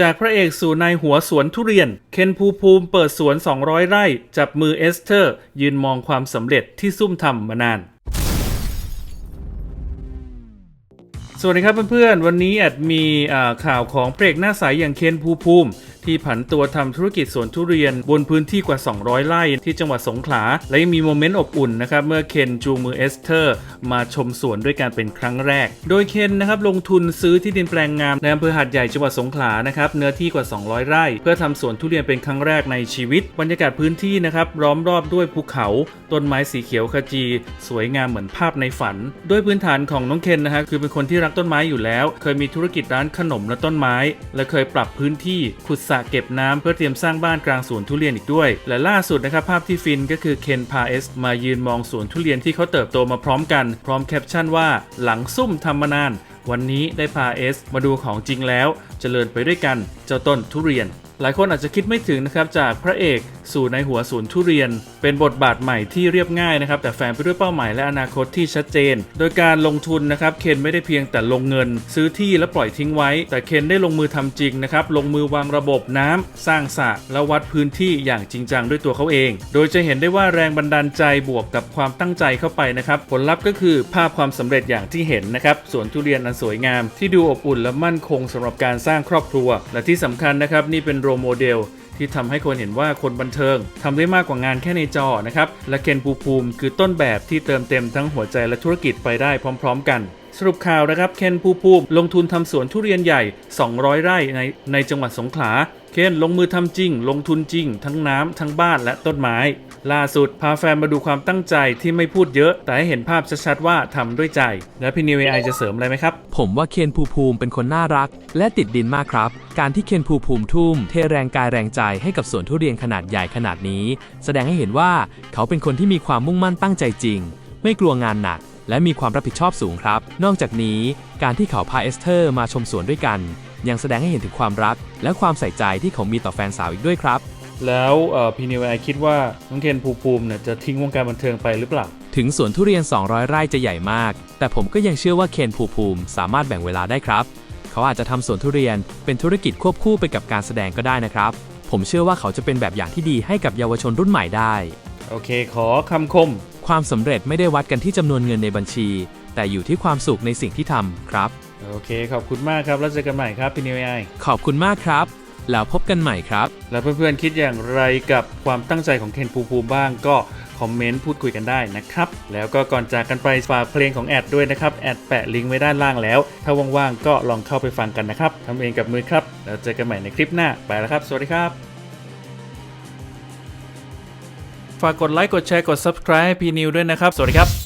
จากพระเอกสู่นายหัวสวนทุเรียน เคนภูภูมิเปิดสวน 200 ไร่ จับมือเอสเตอร์ ยืนมองความสำเร็จที่ซุ่มทำมานาน วัสดีครับเพื่อนๆ วันนี้แอดมีข่าวของเพลกหน้าใสอย่างเคนภูภูมิ ที่ผันตัวทำธุรกิจสวนทุเรียน บนพื้นที่กว่า 200 ไร่ที่จังหวัดสงขลา และยังมีโมเมนต์อบอุ่นนะครับ เมื่อเคนจูงมือเอสเธอร์ มาชมสวนด้วยกันเป็นครั้งแรก โดยเคนนะครับลงทุนซื้อที่ดินแปลงงามในอำเภอหาดใหญ่จังหวัดสงขลานะครับเนื้อที่กว่า 200 ไร่ เพื่อทำสวนทุเรียนเป็นครั้งแรกในชีวิต บรรยากาศพื้นที่นะครับล้อมรอบด้วยภูเขา ต้นไม้สีเขียวขจี สวยงามเหมือนภาพในฝันด้วยพื้นฐานของน้องเคนนะฮะคือเป็นคนที่รักต้นไม้อยู่แล้ว เคยมีธุรกิจร้านขนมและต้นไม้ และเคยปรับพื้นที่ขุดสระเก็บน้ำเพื่อเตรียมสร้างบ้านกลางสวนทุเรียนอีกด้วย และล่าสุดนะครับภาพที่ฟินก็คือเคนพาเอสมายืนมองสวนทุเรียนที่เขาเติบโตมาพร้อมกัน พร้อมแคปชั่นว่าหลังซุ่มทำมานาน วันนี้ได้พาเอสมาดูของจริงแล้วจเจริญไปด้วยกัน เจ้าต้นทุเรียน หลายคนอาจจะคิดไม่ถึงนะครับจากพระเอกสู่ในหัวสวนทุเรียน เป็นบทบาทใหม่ที่เรียบง่ายนะครับแต่แฝงไปด้วยเป้าหมายและอนาคตที่ชัดเจน โดยการลงทุนนะครับเคนไม่ได้เพียงแต่ลงเงิน ซื้อที่แล้วปล่อยทิ้งไว้ แต่เคนได้ลงมือทำจริงนะครับลงมือวางระบบน้ำสร้างสระและวัดพื้นที่อย่างจริงจังด้วยตัวเขาเอง โดยจะเห็นได้ว่าแรงบันดาลใจบวกกับความตั้งใจเข้าไปนะครับผลลัพธ์ก็คือภาพความสำเร็จอย่างที่เห็นนะครับสวนทุเรียนอันสวยงาม ที่ดูอบอุ่นและมั่นคงสำหรับการสร้างครอบครัว และที่สำคัญนะครับนี่เป็นโรโมเดลที่ทำให้คนเห็นว่าคนบันเทิงทำได้มากกว่างานแค่ในจอนะครับ และเคนภูมิภูมิ คือต้นแบบที่เติมเต็มทั้งหัวใจและธุรกิจไปได้พร้อม ๆ กัน สรุปข่าวนะครับ เคนภูภูมิลงทุนทำสวนทุเรียนใหญ่ 200 ไร่ในในจังหวัดสงขลา เคนลงมือทำจริง ลงทุนจริง ทั้งน้ำทั้งบ้านและต้นไม้ ล่าสุดพาแฟนมาดูความตั้งใจที่ไม่พูดเยอะ แต่ให้เห็นภาพชัดๆว่าทำด้วยใจ และพี่นิวไอจะเสริมอะไรไหมครับ ผมว่าเคนภูภูมิเป็นคนน่ารัก และติดดินมากครับ การที่เคนภูภูมิทุ่มเทแรงกายแรงใจให้กับสวนทุเรียนขนาดใหญ่ขนาดนี้ แสดงให้เห็นว่าเขาเป็นคนที่มีความมุ่งมั่นตั้งใจจริง ไม่กลัวงานหนัก และมีความรับผิดชอบสูงครับ นอกจากนี้การที่เขาพาเอสเธอร์มาชมสวนด้วยกัน ยังแสดงให้เห็นถึงความรัก และความใส่ใจที่เขามีต่อแฟนสาวอีกด้วยครับ แล้วเอ่อพี่นิวไอคิดว่าน้องเคนภูมิภูมิเนี่ยจะทิ้งวงการบันเทิงไปหรือเปล่า ถึงสวนทุเรียน 200 ไร่จะใหญ่มาก แต่ผมก็ยังเชื่อว่าเคนภูมิภูมิสามารถแบ่งเวลาได้ครับ เขาอาจจะทำสวนทุเรียนเป็นธุรกิจควบคู่ไปกับการแสดงก็ได้นะครับ ผมเชื่อว่าเขาจะเป็นแบบอย่างที่ดีให้กับเยาวชนรุ่นใหม่ได้ โอเค ขอคำคม ความสำเร็จไม่ได้วัดกันที่จำนวนเงินในบัญชี แต่อยู่ที่ความสุขในสิ่งที่ทำครับ โอเค ขอบคุณมากครับแล้วเจอกันใหม่ครับพี่นิวไอขอบคุณมากครับ แล้วพบกันใหม่ครับ แล้วเพื่อนๆคิดอย่างไรกับความตั้งใจของเคนภูมิภูมิบ้างก็คอมเมนต์พูดคุยกันได้นะครับ แล้วก็ก่อนจากกันไปฝากเพลงของแอดด้วยนะครับ แอดแปะลิงก์ไว้ด้านล่างแล้ว ถ้าว่างๆก็ลองเข้าไปฟังกันนะครับทำเองกับมือครับ แล้วเจอกันใหม่ในคลิปหน้าไปแล้วครับ สวัสดีครับ ฝากกดไลค์กดแชร์กด subscribe ให้พีนิวด้วยนะครับ สวัสดีครับ